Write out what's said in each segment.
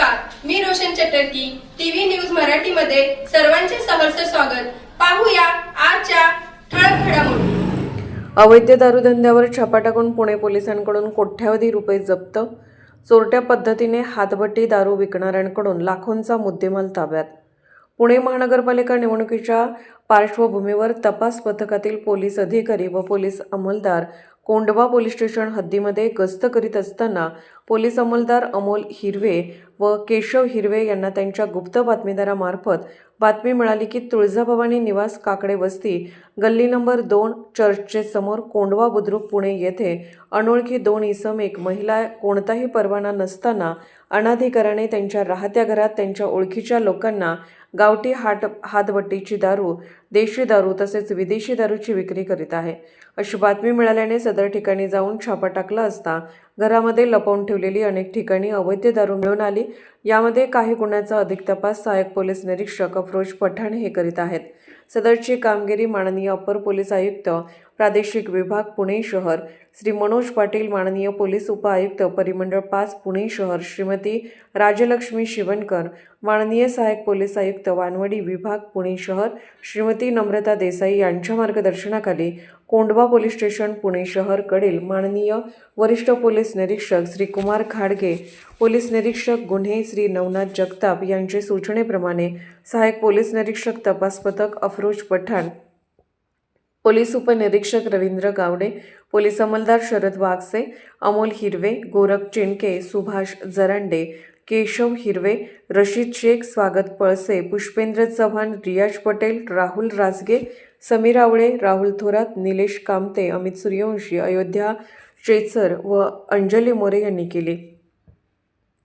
Sudarshan चटर्की TV news मराठीमध्ये सर्वांचे सहर्ष स्वागत. पाहूया आजच्या ठळक घडामोडी. अवैध दारूधंद्यावर छापा टाकून पुणे पोलिसांकडून कोट्यावधी रुपये जप्त. चोरट्या पद्धतीने हातभट्टी दारू विकणाऱ्यांकडून लाखोंचा मुद्देमाल ताब्यात. पुणे महानगरपालिका निवडणुकीच्या पार्श्वभूमीवर तपास पथकातील पोलीस अधिकारी व पोलीस अंमलदार कोंडवा पोलीस स्टेशन हद्दीमध्ये गस्त करीत असताना पोलीस अंमलदार अमोल हिरवे व केशव हिरवे यांना त्यांच्या गुप्त बातमीदारामार्फत बातमी मिळाली की तुळजाभवानी निवास काकडे वस्ती गल्ली नंबर दोन चर्चचे समोर कोंडवा बुद्रुक पुणे येथे अनोळखी दोन इसम एक महिला कोणताही परवाना नसताना अनाधिकाराने त्यांच्या राहत्या घरात त्यांच्या ओळखीच्या लोकांना गावठी हाट हातभट्टीची दारू देशी दारू तसेच विदेशी दारूची विक्री करीत आहे. अशी बातमी मिळाल्याने सदर ठिकाणी जाऊन छापा टाकला असता घरामध्ये लपवून ठेवलेली अनेक ठिकाणी अवैध दारू मिळून आली. यामध्ये काही गुन्ह्याचा अधिक तपास सहाय्यक पोलीस निरीक्षक अफरोज पठाण हे करीत आहेत. सदरची कामगिरी माननीय अपर पोलीस आयुक्त प्रादेशिक विभाग पुणे शहर. श्री मनोज पाटील माननीय पोलीस उपआयुक्त परिमंडळ पाच पुणे शहर. श्रीमती राजलक्ष्मी शिवणकर माननीय सहाय्यक पोलीस आयुक्त वानवडी विभाग पुणे शहर. श्रीमती नम्रता देसाई यांच्या मार्गदर्शनाखाली कोंडवा पोलीस स्टेशन पुणे शहरकडील माननीय वरिष्ठ पोलीस निरीक्षक श्री कुमार खाडगे पोलीस निरीक्षक गुन्हे श्री नवनाथ जगताप यांचे सूचनेप्रमाणे सहाय्यक पोलीस निरीक्षक तपास पथक अफरोज पठाण पोलीस उपनिरीक्षक रवींद्र गावडे पोलीस अंमलदार शरद वागसे अमोल हिरवे गोरख चिणके सुभाष जरांडे केशव हिरवे रशीद शेख स्वागत पळसे पुष्पेंद्र चव्हाण रियाज पटेल राहुल राजगे समीर आवळे राहुल थोरात निलेश कामते अमित सूर्यवंशी अयोध्या चेचर व अंजली मोरे यांनी केली.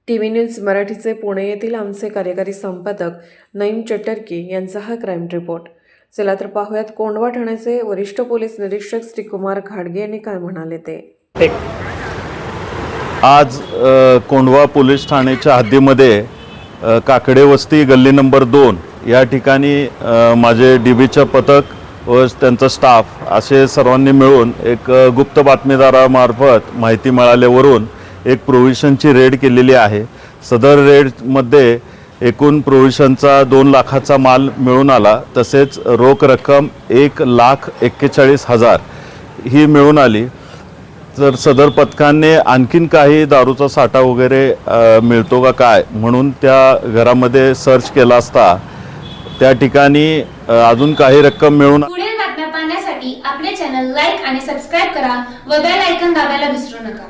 टी व्ही न्यूज मराठीचे पुणे येथील आमचे कार्यकारी संपादक नईम चटर्की यांचा हा क्राईम रिपोर्ट. चला तर पाहूयात कोंडवा ठाण्याचे वरिष्ठ पोलीस निरीक्षक श्री कुमार खाडगे यांनी काय म्हणाले ते. आज कोंढवा पोलीस ठाण्याच्या हद्दीमध्ये काकडेवस्ती काकडे वस्ती गल्ली नंबर दोन या ठिकाणी माझे डी बीचं पथक व त्यांचा स्टाफ असे सर्वांनी मिळून एक गुप्त बातमीदारामार्फत माहिती मिळाल्यावरून एक प्रोव्हिशनची रेड केलेली आहे. सदर रेडमध्ये एकूण प्रोव्हिशनचा दोन लाखाचा माल मिळून आला. तसेच रोख रक्कम एक लाख एक्केचाळीस हजार ही मिळून आली. तर सदर पथकाने आणखीन काही दारूचा साठा वगैरे मिळतो का काय म्हणून त्या घरामध्ये सर्च केला असता त्या ठिकाणी अजून काही रक्कम मिळून पुढील बातम्या पाहण्यासाठी आपले चॅनल लाईक आणि सबस्क्राईब करा व बेल ऐकन दाबायला विसरू नका.